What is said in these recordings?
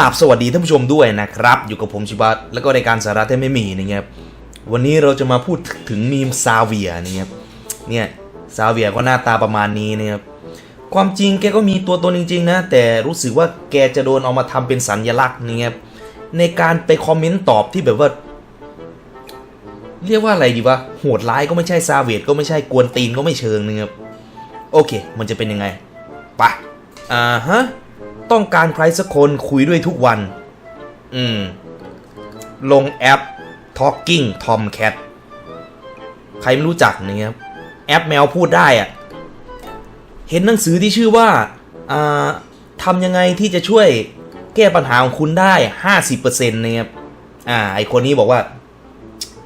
ลาบสวัสดีท่านผู้ชมด้วยนะครับ อยู่กับผมชิบัตแล้วก็รายการสาระที่ไม่มีนะครับวันนี้เราจะมาพูดถึงมีมซาเวียนะครับเนี่ยซาเวียก็หน้าตาประมาณนี้นะครับความจริงแกก็มีตัวตนจริงๆนะ แต่รู้สึกว่าแกจะโดนเอามาทำเป็นสัญลักษณ์นะครับในการไปคอมเมนต์ตอบที่แบบว่า เรียกว่าอะไรดีวะโหดร้ายก็ไม่ใช่ซาเวียก็ไม่ใช่กวนตีนก็ไม่เชิงนะครับโอเค มันจะเป็นยังไงไปะอ่าฮะ ต้องการใครสักคนคุยด้วยทุกวัน อืม ลงแอป Talking Tomcat ใครไม่รู้จักนะครับ แอปแมวพูดได้อะเห็นหนังสือที่ชื่อว่าทำยังไงที่จะช่วยแก้ปัญหาของคุณได้ 50%นะครับ อ่า ไอคนนี้บอกว่า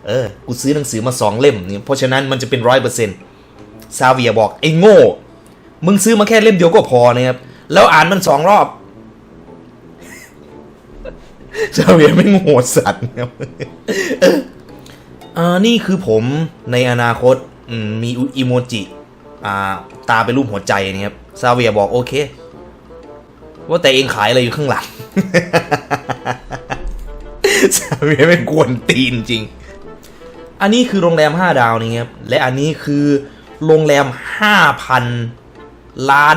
เออ กูซื้อหนังสือมาสองเล่มเนี่ยเพราะฉะนั้นมันจะเป็นร้อยเปอร์เซ็นต์ซาเวียบอก ไอ้โง่ มึงซื้อมาแค่เล่มเดียวก็พอนะครับ แล้วอ่านมันสองรอบ ซาเวียไม่โหดสัตว์ครับอ่านี่คือผมในอนาคตมีอีโมจิ อ่า ตาเป็นรูปหัวใจนะครับซาเวียบอกโอเค ว่าแต่เองขายอะไรอยู่ข้างหลังซาเวียเป็นกวนตีนจริง อันนี้คือโรงแรม5ดาวนี่ครับ และอันนี้คือโรงแรม5,000ล้าน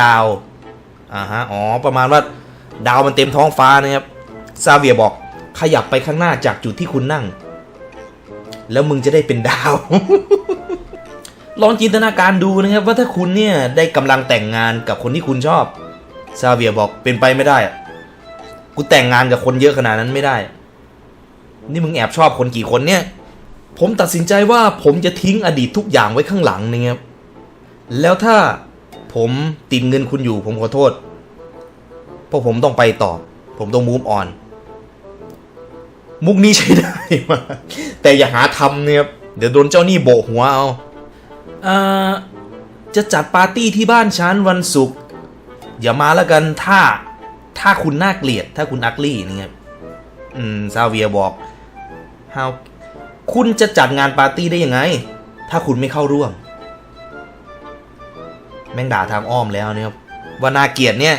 ดาว อ่าฮะ อ๋อ ประมาณว่าดาวมันเต็มท้องฟ้านะครับ ซาเวียบอกขยับไปข้างหน้าจากจุดที่คุณนั่ง แล้วมึงจะได้เป็นดาว ลองจินตนาการดูนะครับว่าถ้าคุณเนี่ยได้กำลังแต่งงานกับคนที่คุณชอบ ซาเวียบอกเป็นไปไม่ได้ กูแต่งงานกับคนเยอะขนาดนั้นไม่ได้ นี่มึงแอบชอบคนกี่คนเนี่ย ผมตัดสินใจว่าผมจะทิ้งอดีตทุกอย่างไว้ข้างหลังนะครับ แล้วถ้าผมติดเงินคุณอยู่ผมขอโทษ เพราะผมต้องไปต่อ ผมต้องมูฟออน มุกนี้ใช้ได้มาแต่อย่าหาทำเนี่ยเดี๋ยวโดนเจ้าหนี้โบกหัวเอาอ่าจะจัดปาร์ตี้ที่บ้านฉันวันศุกร์อย่ามาแล้วกันถ้าถ้าคุณน่าเกลียด ถ้าคุณอักลี่นี่ยครับอืมซาเวียบอก how คุณจะจัดงานปาร์ตี้ได้ยังไง ถ้าคุณไม่เข้าร่วม แม่งด่าทางอ้อมแล้วเนี่ยครับว่านาเกลียดเนี่ย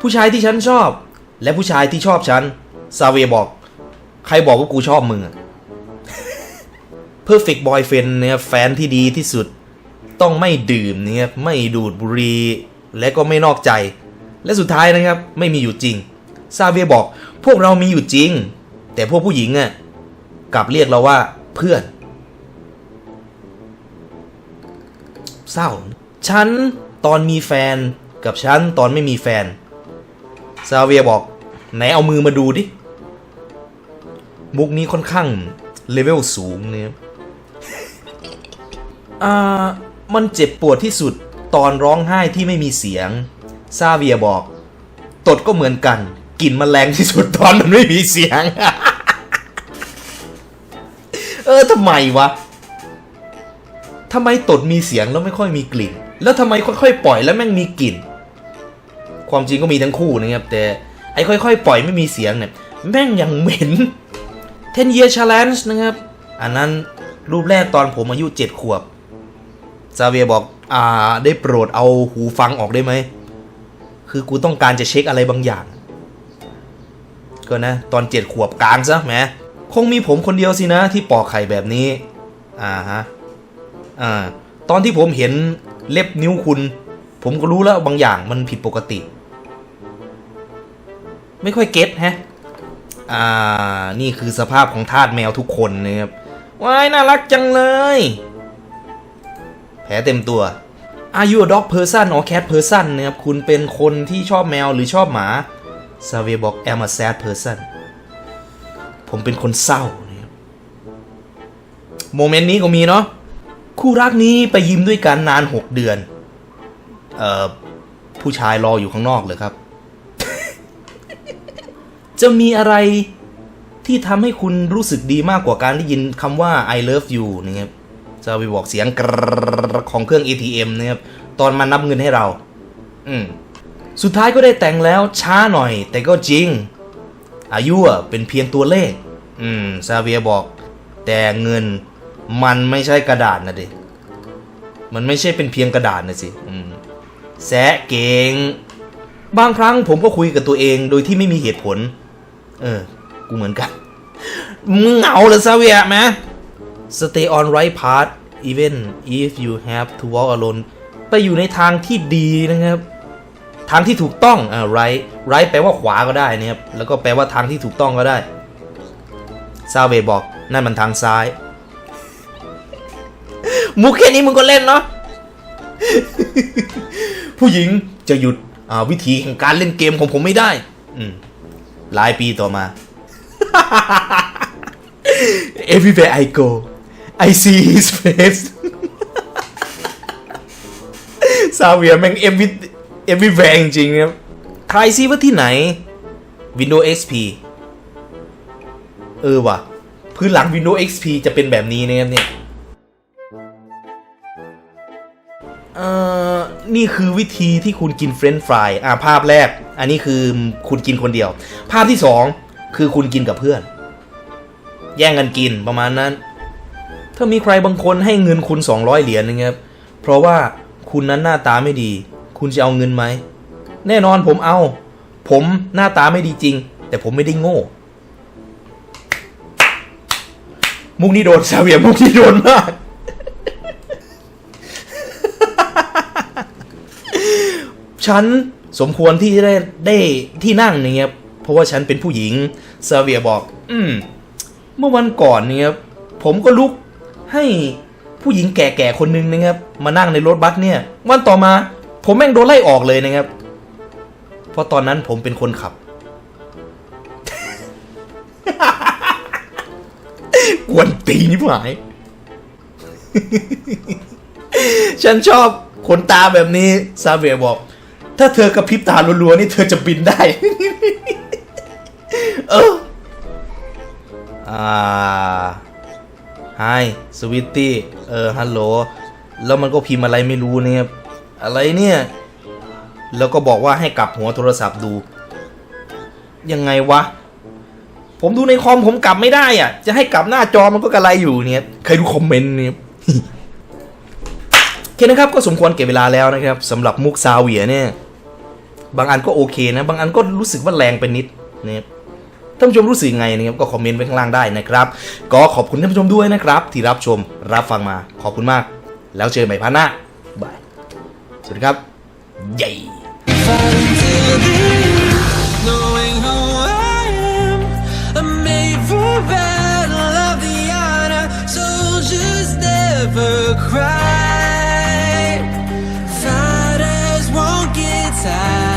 ผู้ชายที่ฉันชอบ และผู้ชายที่ชอบฉันซาเวียบอก ใครบอกว่ากูชอบมึงอะ perfect boyfriend เนี่ยแฟนที่ดีที่สุด ต้องไม่ดื่มเนี่ยไม่ดูดบุหรี่และก็ไม่นอกใจ และสุดท้ายนะครับ ไม่มีอยู่จริง ซาเวียบอก พวกเรามีอยู่จริง แต่พวกผู้หญิงอะกลับเรียกเราว่าเพื่อน เศร้า ฉันตอนมีแฟนกับฉันตอนไม่มีแฟน ซาเวียบอก ไหนเอามือมาดูดิ มุกนี้ค่อนข้างเลเวลสูงเนี่ยอ่า มันเจ็บปวดที่สุดตอนร้องไห้ที่ไม่มีเสียง ซาเวียบอก ตดก็เหมือนกัน กลิ่นมันแรงที่สุดตอนมันไม่มีเสียง เออทำไมวะทำไมตดมีเสียงแล้วไม่ค่อยมีกลิ่น แล้วทำไมค่อยๆปล่อยแล้วแม่งมีกลิ่น ความจริงก็มีทั้งคู่นะครับ แต่ไอ้ค่อยๆปล่อยไม่มีเสียงเนี่ยแม่งยังเหม็น 10 year challenge นะครับ อันนั้นรูปแรกตอนผมอายุ 7 ขวบซาเวียบอกอ่าได้โปรดเอาหูฟังออกได้ไหม คือกูต้องการจะเช็คอะไรบางอย่าง ก็นะ ตอน 7 ขวบกลางซะแหมคงมีผมคนเดียวสินะที่ปอกไข่แบบนี้ อ่าฮะ อ่า ตอนที่ผมเห็นเล็บนิ้วคุณ ผมก็รู้แล้วบางอย่างมันผิดปกติ ไม่ค่อยเก็ตแฮะ อ่า นี่คือสภาพของทาสแมวทุกคนนะครับว้ายน่ารักจังเลย แผลเต็มตัว Are you a dog person or cat person นะครับ คุณเป็นคนที่ชอบแมวหรือชอบหมาซาเวียบอก I'm a sad person ผมเป็นคนเศร้านะครับโมเมนต์นี้ก็มีเนาะ คู่รักนี้ไปยิ้มด้วยกันนาน 6 เดือน เอ่อ ผู้ชายรออยู่ข้างนอกเลยครับ จะมีอะไรที่ทำให้คุณรู้สึกดีมากกว่าการได้ยินคำว่า I love you นะครับจะไปบอกเสียงกรรของเครื่อง ATM นะครับตอนมานับเงินให้เรา อืมสุดท้ายก็ได้แต่งแล้วช้าหน่อย แต่ก็จริง อายุเป็นเพียงตัวเลข อืมซาเวียบอก แต่เงินมันไม่ใช่กระดาษนะเด็มันไม่ใช่เป็นเพียงกระดาษนะสิแซะเก่ง บางครั้งผมก็คุยกับตัวเองโดยที่ไม่มีเหตุผล เออ กูเหมือนกัน มึงเหงาเหรอซาเวียไหม Stay on right path even if you have to walk alone ไปอยู่ในทางที่ดีนะครับ ทางที่ถูกต้องอ่า right right แปลว่าขวาก็ได้นะครับ แล้วก็แปลว่าทางที่ถูกต้องก็ได้ซาเวบอกนั่นมันทางซ้าย มุกแค่นี้มึงก็เล่นเนาะผู้หญิงจะหยุดวิธีแห่งการเล่นเกมของผมไม่ได้ อืม หลายปีต่อมา Everywhere I go I see his face ซาเวียแม่ง every everywhere จริงครับทายซิว่าที่ไหน Windows XP เออว่ะ พื้นหลัง Windows XP จะเป็นแบบนี้นะครับเนี่ยเออ นี่คือวิธีที่คุณกินเฟรนช์ฟรายอ่าภาพแรก อันนี้คือคุณกินคนเดียว ภาพที่สองคือคุณกินกับเพื่อน แย่งกันกินประมาณนั้น ถ้ามีใครบางคนให้เงินคุณ 200 เหรียญนะครับเพราะว่าคุณนั้นหน้าตาไม่ดี คุณจะเอาเงินไหม แน่นอนผมเอา ผมหน้าตาไม่ดีจริง แต่ผมไม่ได้โง่ มุกนี้โดนซาเวียมุกนี้โดนมาก ฉันสมควรที่จะได้ได้ที่นั่งเนี่ยเพราะว่าฉันเป็นผู้หญิงซาเวียบอก อืม เมื่อวันก่อนเนี่ยผมก็ลุกให้ผู้หญิงแก่ๆคนหนึ่งนะครับ มานั่งในรถบัสเนี่ย วันต่อมา ผมแม่งโดนไล่ออกเลยนะครับ เพราะตอนนั้นผมเป็นคนขับ กวนตีนี่หายฉันชอบขนตาแบบนี้ซาเวียบอก ถ้าเธอกระพริบตารัวๆนี่เธอจะบินได้ เอออ่า Hi สวิตตี้ เออ ฮัลโหล แล้วมันก็พิมพ์อะไรไม่รู้เนี่ยครับอะไรเนี่ย แล้วก็บอกว่าให้กลับหัวโทรศัพท์ดู ยังไงวะ ผมดูในคอมผมกลับไม่ได้อะ จะให้กลับหน้าจอมันก็กระไรอยู่เนี่ย ใครดูคอมเมนต์เนี่ยโอเคนะครับ ก็สมควรเก็บเวลาแล้วนะครับสำหรับมุกซาเวียเนี่ย บางอันก็โอเคนะ บางอันก็รู้สึกว่าแรงไปนิดนะครับท่านผู้ชมรู้สึกไงนะครับก็คอมเมนต์ไว้ข้างล่างได้นะครับ ก็ขอบคุณท่านผู้ชมด้วยนะครับ ที่รับชมรับฟังมาขอบคุณมาก แล้วเจอใหม่พันหน้าบายสวัสดีครับใหญ่ cry. Fighters won't get tired.